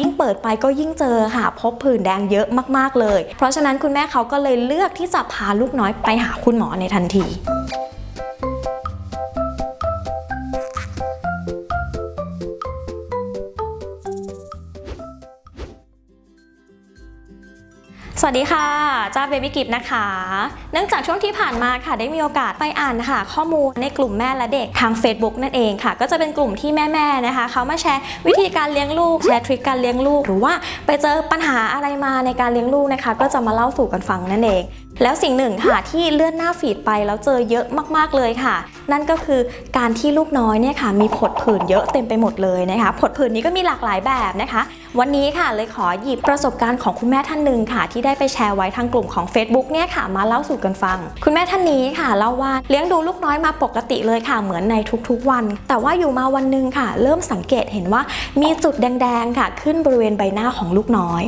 ยิ่งเปิดไปก็ยิ่งเจอค่ะ พบผื่นแดงเยอะมาก ๆ เลย เพราะฉะนั้นคุณแม่เขาก็เลยเลือกที่จะพาลูกน้อยไปหาคุณหมอในทันที วัสดีค่ะ จ้าเบบี้กิฟนะคะ เนื่องจากช่วงที่ผ่านมาค่ะ ได้มีโอกาสไปอ่านค่ะ ข้อมูลในกลุ่มแม่และเด็กทาง Facebook นั่นเองค่ะ ก็จะเป็นกลุ่มที่แม่ๆนะคะเขามาแชร์วิธีการเลี้ยงลูก แชร์ทริคการเลี้ยงลูก หรือว่าไปเจอปัญหาอะไรมาในการเลี้ยงลูกนะคะ ก็จะมาเล่าสู่กันฟังนั่นเองแล้วสิ่งหนึ่งค่ะที่เลื่อนหน้าฟีดไปแล้วเจอเยอะมากๆเลยค่ะ นั่นก็คือการที่ลูกน้อยเนี่ยค่ะมีผดผื่นเยอะเต็มไปหมดเลยนะคะผดผื่นนี้ก็มีหลากหลายแบบนะคะ วันนี้ค่ะเลยขอหยิบประสบการณ์ของคุณแม่ท่านหนึ่งค่ะ ที่ได้ไปแชร์ไว้ทางกลุ่มของ Facebook เนี่ยค่ะ มาเล่าสู่กันฟัง คุณแม่ท่านนี้ค่ะเล่าว่าเลี้ยงดูลูกน้อยมาปกติเลยค่ะเหมือนในทุกๆวัน แต่ว่าอยู่มาวันหนึ่งค่ะ เริ่มสังเกตเห็นว่ามีจุดแดงๆค่ะ ขึ้นบริเวณใบหน้าของลูกน้อย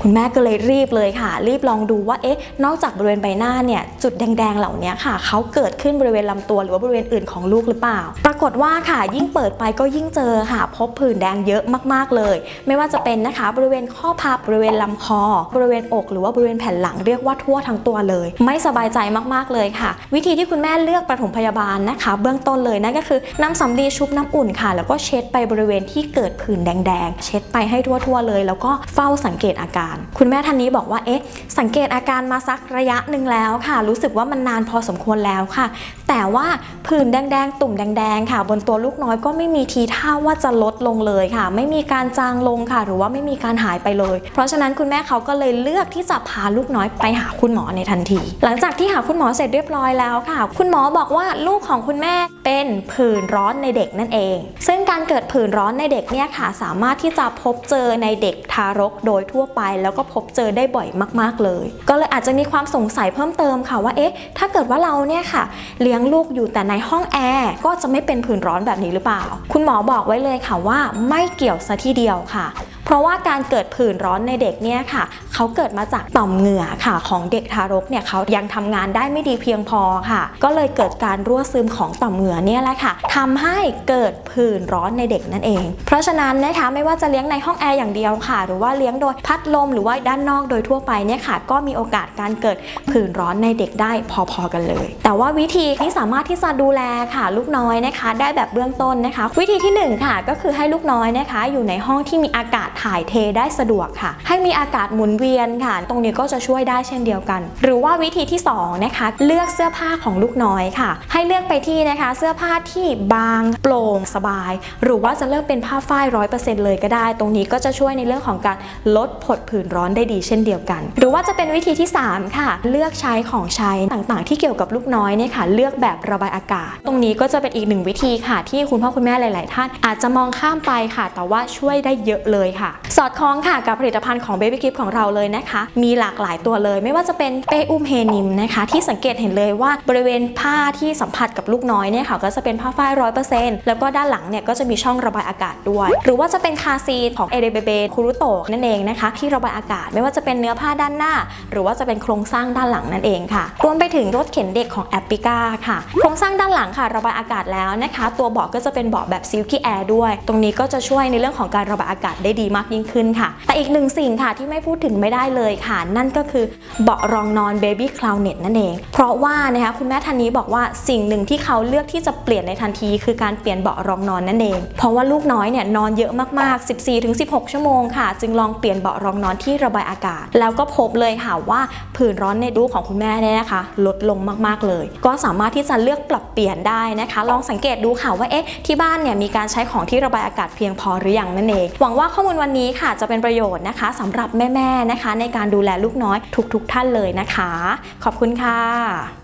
คุณแม่ก็เลยรีบเลยค่ะ รีบลองดูว่าเอ๊ะ นอกจากบริเวณใบหน้าเนี่ยจุดแดงๆเหล่านี้ค่ะเขาเกิดขึ้นบริเวณลำตัวหรือว่าบริเวณอื่นของลูกหรือเปล่า ปรากฏว่าค่ะยิ่งเปิดไปก็ยิ่งเจอค่ะ พบผื่นแดงเยอะมากๆเลย ไม่ว่าจะเป็นนะคะ บริเวณข้อพับบริเวณลำคอ บริเวณอกหรือว่าบริเวณแผ่นหลังเรียกว่าทั่วทั้งตัวเลย ไม่สบายใจมากๆเลยค่ะ วิธีที่คุณแม่เลือกปฐมพยาบาลนะคะ เบื้องต้นเลยนั่นก็คือนำสำลีชุบน้ำอุ่นค่ะ แล้วก็เช็ดไปบริเวณที่เกิดผื่นแดง ๆ เช็ดไปให้ทั่วๆเลย แล้วก็เฝ้าสังเกตอาการ คุณแม่ท่านนี้บอกว่าเอ๊ะสังเกตอาการมาสักระยะหนึ่งแล้วค่ะ รู้สึกว่ามันนานพอสมควรแล้วค่ะ แต่ว่าผื่นแดงๆ ตุ่มแดงๆ ค่ะ บนตัวลูกน้อยก็ไม่มีทีท่าว่าจะลดลงเลยค่ะ ไม่มีการจางลงค่ะ หรือว่าไม่มีการหายไปเลย เพราะฉะนั้นคุณแม่เขาก็เลยเลือกที่จะพาลูกน้อยไปหาคุณหมอในทันที หลังจากที่หาคุณหมอเสร็จเรียบร้อยแล้วค่ะ คุณหมอบอกว่าลูกของคุณแม่เป็นผื่นร้อนในเด็กนั่นเอง ซึ่งการเกิดผื่นร้อนในเด็กเนี่ยค่ะ สามารถที่จะพบเจอในเด็กทารกโดยทั่วไป แล้วก็พบเจอได้บ่อยมาก ๆเลย ก็เลยอาจจะมีความสงสัยเพิ่มเติมค่ะว่าเอ๊ะถ้าเกิดว่าเราเนี่ยค่ะเลี้ยงลูกอยู่แต่ในห้องแอร์ก็จะไม่เป็นผื่นร้อนแบบนี้หรือเปล่า คุณหมอบอกไว้เลยค่ะว่าไม่เกี่ยวซะทีเดียวค่ะ เพราะว่าการเกิดผื่นร้อนในเด็กเนี่ยค่ะเขาเกิดมาจากต่อมเหงื่อค่ะ ของเด็กทารกเนี่ยเขายังทำงานได้ไม่ดีเพียงพอค่ะ ก็เลยเกิดการรั่วซึมของต่อมเหงื่อเนี่ยแหละค่ะทำให้เกิดผื่นร้อนในเด็กนั่นเอง เพราะฉะนั้นนะคะไม่ว่าจะเลี้ยงในห้องแอร์อย่างเดียวค่ะ หรือว่าเลี้ยงโดยพัดลมหรือว่าด้านนอกโดยทั่วไปเนี่ยค่ะ ก็มีโอกาสการเกิดผื่นร้อนในเด็กได้พอๆกันเลย แต่ว่าวิธีที่สามารถที่จะดูแลค่ะ ลูกน้อยนะคะ ได้แบบเบื้องต้นนะคะ วิธีที่หนึ่งค่ะก็คือให้ลูกน้อยนะคะ อยู่ในห้องที่มีอากาศถ่ายเทได้สะดวกค่ะ ให้มีอากาศหมุนเวียนค่ะ ตรงนี้ก็จะช่วยได้เช่นเดียวกัน หรือว่าวิธีที่สองนะคะเลือกเสื้อผ้าของลูกน้อยค่ะ ให้เลือกไปที่นะคะเสื้อผ้าที่บางโปร่งสบาย หรือว่าจะเลือกเป็นผ้าฝ้ายร้อยเปอร์เซ็นต์เลยก็ได้ ตรงนี้ก็จะช่วยในเรื่องของการลดผดผื่นร้อนได้ดีเช่นเดียวกัน หรือว่าจะเป็นวิธีที่สามค่ะ เลือกใช้ของใช้ต่างๆ ที่เกี่ยวกับลูกน้อยเนี่ยค่ะ เลือกแบบระบายอากาศ ตรงนี้ก็จะเป็นอีกหนึ่งวิธีค่ะ ที่คุณพ่อคุณแม่หลาย ๆ ท่านอาจจะมองข้ามไปค่ะ แต่ว่าช่วยได้เยอะเลยค่ะสอดคล้องค่ะกับผลิตภัณฑ์ของ Baby Gift ของเราเลยนะคะ มีหลากหลายตัวเลย ไม่ว่าจะเป็นเป้อุ้มเฮนิมนะคะ ที่สังเกตเห็นเลยว่าบริเวณผ้าที่สัมผัสกับลูกน้อยเนี่ยค่ะก็จะเป็นผ้าฝ้ายร้อยเปอร์เซ็นต์แล้วก็ด้านหลังเนี่ยก็จะมีช่องระบายอากาศด้วย หรือว่าจะเป็นคาซีของเอเดเบเบคุรุโตะนั่นเองนะคะ ที่ระบายอากาศไม่ว่าจะเป็นเนื้อผ้าด้านหน้า หรือว่าจะเป็นโครงสร้างด้านหลังนั่นเองค่ะ รวมไปถึงรถเข็นเด็กของแอปปิก้าค่ะ โครงสร้างด้านหลังค่ะ ระบายอากาศแล้วนะคะ ตัวเบาะก็จะเป็นเบาะแบบซิลกี้แอร์ด้วย ตรงนี้ก็จะช่วยในเรื่องของการระบายอากาศได้ดีมากยิ่งขึ้นค่ะ แต่อีกหนึ่งสิ่งค่ะที่ไม่พูดถึงไม่ได้เลยค่ะ นั่นก็คือเบาะรองนอน Baby Cloudnet นั่นเอง เพราะว่านะคะคุณแม่ท่านนี้บอกว่าสิ่งหนึ่งที่เขาเลือกที่จะเปลี่ยนในทันที คือการเปลี่ยนเบาะรองนอนนั่นเอง เพราะว่าลูกน้อยเนี่ยนอนเยอะมากๆ 14-16 ชั่วโมงค่ะ จึงลองเปลี่ยนเบาะรองนอนที่ระบายอากาศ แล้วก็พบเลยค่ะว่าผื่นร้อนในลูกของคุณแม่เนี่ยนะคะ ลดลงมากๆเลย ก็สามารถที่จะเลือกปรับเปลี่ยนได้นะคะ ลองสังเกตดูค่ะว่าเอ๊ะที่บ้านเนี่ยมีการใช้ของที่ระบายอากาศเพียงพอหรือยังนั่นเองหวังว่าข้อมูลวันนี้ค่ะจะเป็นประโยชน์นะคะสำหรับแม่ๆนะคะ ในการดูแลลูกน้อยทุกๆท่านเลยนะคะ ขอบคุณค่ะ